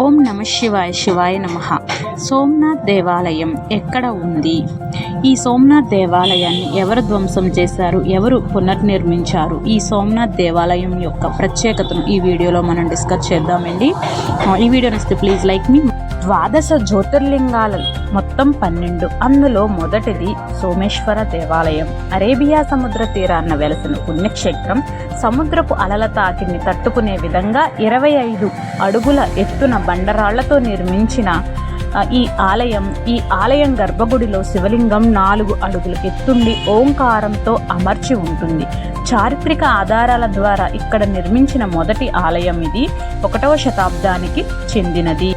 ఓం నమ శివాయ శివాయ నమ. సోమనాథ్ దేవాలయం ఎక్కడ ఉంది? ఈ సోమనాథ్ దేవాలయాన్ని ఎవరు ధ్వంసం చేశారు? ఎవరు పునర్నిర్మించారు? ఈ సోమనాథ్ దేవాలయం యొక్క ప్రత్యేకతను ఈ వీడియోలో మనం డిస్కస్ చేద్దామండి. ఈ వీడియో నచ్చితే ప్లీజ్ లైక్ మీ ద్వాదశ జ్యోతిర్లింగాలు మొత్తం పన్నెండు. అందులో మొదటిది సోమేశ్వర దేవాలయం. అరేబియా సముద్ర తీరాన్న వెలసిన పుణ్యక్షేత్రం సముద్రపు అలల తాకిని తట్టుకునే విధంగా ఇరవై ఐదు అడుగుల ఎత్తున బండరాళ్ళతో నిర్మించిన ఈ ఆలయం ఈ ఆలయం గర్భగుడిలో శివలింగం నాలుగు అడుగుల ఎత్తుండి ఓంకారంతో అమర్చి ఉంటుంది. చారిత్రక ఆధారాల ద్వారా ఇక్కడ నిర్మించిన మొదటి ఆలయం ఇది. ఒకటవ శతాబ్దానికి చెందినది.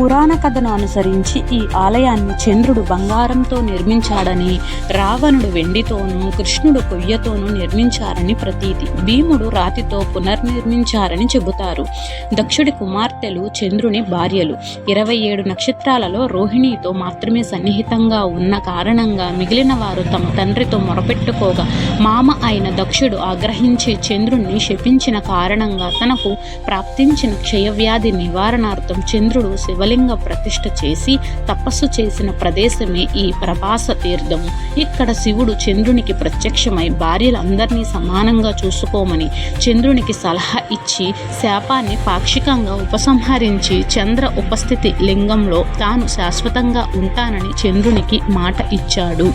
పురాణ కథను అనుసరించి ఈ ఆలయాన్ని చంద్రుడు బంగారంతో నిర్మించాడని రావణుడు వెండితోనూ కృష్ణుడు కొయ్యతోనూ నిర్మించారని ప్రతీతి. భీముడు రాతితో పునర్నిర్మించారని చెబుతారు. దక్షుడి కుమార్తెలు చంద్రుని భార్యలు. ఇరవై ఏడు నక్షత్రాలలో రోహిణితో మాత్రమే సన్నిహితంగా ఉన్న కారణంగా మిగిలిన వారు తమ తండ్రితో మొరపెట్టుకోగా మామ అయిన దక్షుడు ఆగ్రహించి చంద్రుణ్ణి శపించిన కారణంగా తనకు ప్రాప్తించిన క్షయవ్యాధి నివారణార్థం చంద్రుడు శివ శివలింగ ప్రతిష్ఠ చేసి తపస్సు చేసిన ప్రదేశమే ఈ ప్రభాస తీర్థము ఇక్కడ శివుడు చంద్రునికి ప్రత్యక్షమై భార్యలందరినీ సమానంగా చూసుకోమని చంద్రునికి సలహా ఇచ్చి శాపాన్ని పాక్షికంగా ఉపసంహరించి చంద్ర ఉపస్థితి లింగంలో తాను శాశ్వతంగా ఉంటానని చంద్రునికి మాట ఇచ్చాడు.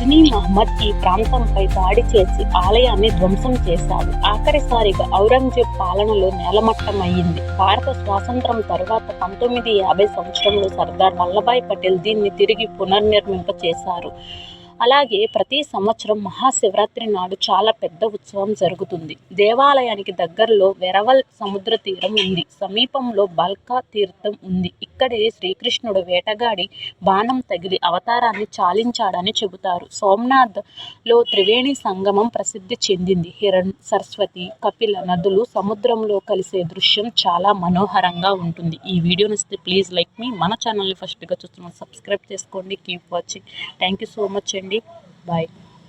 జినీ మహమ్మద్ ఈ ప్రాంతంపై దాడి చేసి ఆలయాన్ని ధ్వంసం చేశాడు ఆఖరిసారిగా ఔరంగజేబ్ పాలనలో నేలమట్టమయ్యింది. భారత స్వాతంత్రం తరువాత పంతొమ్మిది యాభై సంవత్సరంలో సర్దార్ వల్లభాయ్ పటేల్ దీన్ని తిరిగి పునర్నిర్మింప చేశారు అలాగే ప్రతి సంవత్సరం మహాశివరాత్రి నాడు చాలా పెద్ద ఉత్సవం జరుగుతుంది. దేవాలయానికి దగ్గరలో వెరవల్ సముద్ర తీరం ఉంది. సమీపంలో బల్కా తీర్థం ఉంది. ఇక్కడే శ్రీకృష్ణుడు వేటగాడి బాణం తగిలి అవతారాన్ని చాలించాడని చెబుతారు. సోమనాథ్లో త్రివేణి సంగమం ప్రసిద్ధి చెందింది. హిరణ్ సరస్వతి కపిల నదులు సముద్రంలో కలిసే దృశ్యం చాలా మనోహరంగా ఉంటుంది. ఈ వీడియో నచ్చితే ప్లీజ్ లైక్ మీ మన ఛానల్ని ఫస్ట్గా చూస్తున్నాం సబ్స్క్రైబ్ చేసుకోండి. Keep watching. Thank you so much అండి. అండి బాయ్